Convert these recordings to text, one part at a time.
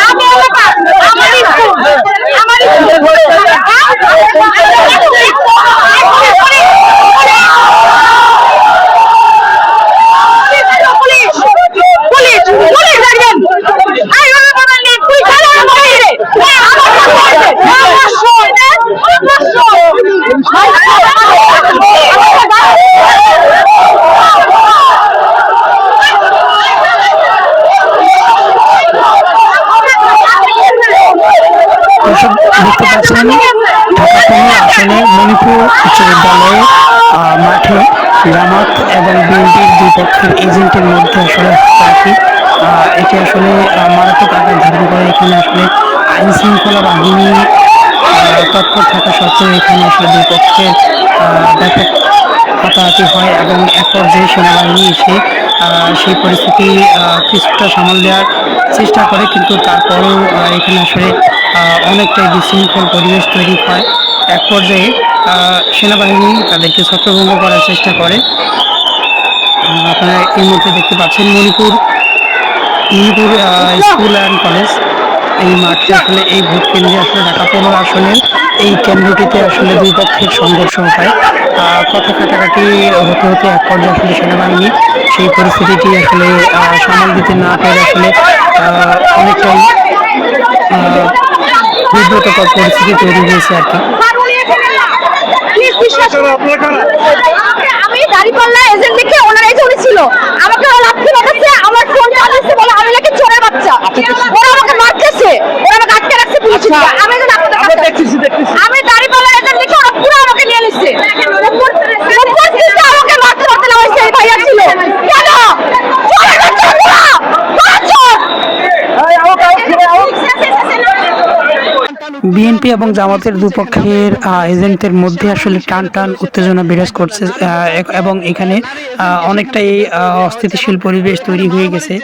আমি আমার স্কুল আমার পুলিশ দেখতে পাচ্ছেন। ঢাকা পনেরো আসনে মণিপুর উচ্চ বিদ্যালয়ে মাঠে জামাত এবং বিএনপির দুই পক্ষের এজেন্টের মধ্যে আসলে পার্টি। এটি আসলে মারাত্মক আকার ধারণ করে। এখানে আসলে আইন শৃঙ্খলা বাহিনী তৎপর থাকা সত্ত্বেও এখানে আসলে দুই পক্ষের ব্যাপক হাতাহাতি হয় এবং এক পর্যায়ে সেনাবাহিনী এসে সেই পরিস্থিতি কিছুটা সামাল দেওয়ার চেষ্টা করে, কিন্তু তারপরেও এখানে আসলে অনেকটাই বিশৃঙ্খল পরিবেশ তৈরি হয়। এক পর্যায়ে সেনাবাহিনী তাদেরকে ছত্রভঙ্গ করার চেষ্টা করে। আপনারা এই মুহূর্তে দেখতে পাচ্ছেন Manipur Manipur school and college. এই মাঠে আসলে এই ভোট কেন্দ্রে আসলে ঢাকা পনেরো আসনের এই কেন্দ্রটিতে আসলে দুই পক্ষের সংঘর্ষ হয়। কথা কাটাকাটি হতে হতে এক পর্যায়ে আসলে সেনাবাহিনী সেই পরিস্থিতিটি আসলে সামাল দিতে না পেরে আসলে অনেকটাই বিব্রতকর পরিস্থিতি তৈরি হয়েছে আর কি। বিএনপি এবং জামাতের দুপক্ষের আহ, এজেন্টদের মধ্যে আসলে টান টান উত্তেজনা বিরাজ করছে এবং এখানে অনেকটাই আহ, অস্থিতিশীল পরিবেশ তৈরি হয়ে গেছে।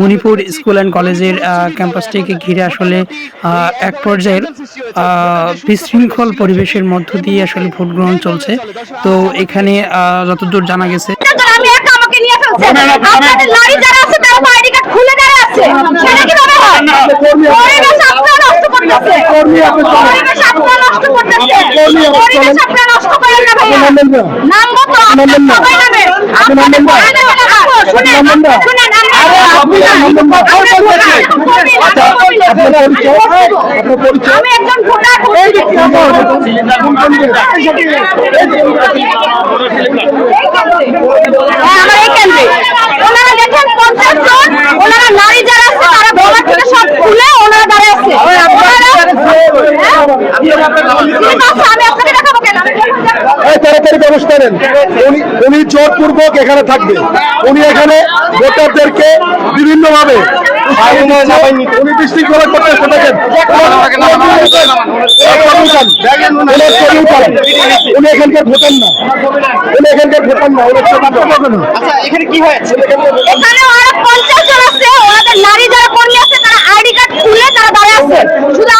মণিপুর স্কুল অ্যান্ড কলেজের আহ, ক্যাম্পাসটিকে ঘিরে আসলে আহ, এক পর্যায়ের আহ, বিশৃঙ্খল পরিবেশের মধ্য দিয়ে আসলে ভোট গ্রহণ চলছে। তো এখানে যতদূর জানা গেছে আমাকে নিয়ে ফেলছে। আপনাদের নারী যারা আছে তারা তো আইডি কার্ড খুলে দাঁড়িয়ে আছে সেটা কীভাবে হয় পরিবেশ আপনারা নষ্ট করতেছে পরিবেশ আপনারা নষ্ট করতেছে পরিবেশ আপনারা নষ্ট করেন না ভাইয়া নামবো তো আপনারা সবাই নামেন আপনাদের ভয় দেবে না আপু, শুনেন শুনেন আমি একজন ভোটার হ্যাঁ, আমার এই কেন্দ্রে ওনারা দেখেন পঞ্চাশ জন ওনারা নারী যারা আছে তারা গলা থেকে সব খুলে ওনারা দাঁড়িয়ে আছে ওনারা- হ্যাঁ? ঠিক আছে, আমি আপনাকে দেখাবো কেন আমি এই তাড়াতাড়ি প্রবেশ করেন উনি উনি জোরপূর্বক এখানে থাকবে। উনি এখানে ভোটারদেরকে বিভিন্ন ভাবে উনি বিশৃঙ্খলা করতে থাকেন উনি এখানকার ভোটার না। উনি এখানকার ভোটার না উনি একটা বার্তা পাবে এখানে পঞ্চাশ জন আছে ওনাদের নারী যারা কর্মী আছে তারা আইডি কার্ড খুলে তারা দাঁড়িয়ে আছে। শুধু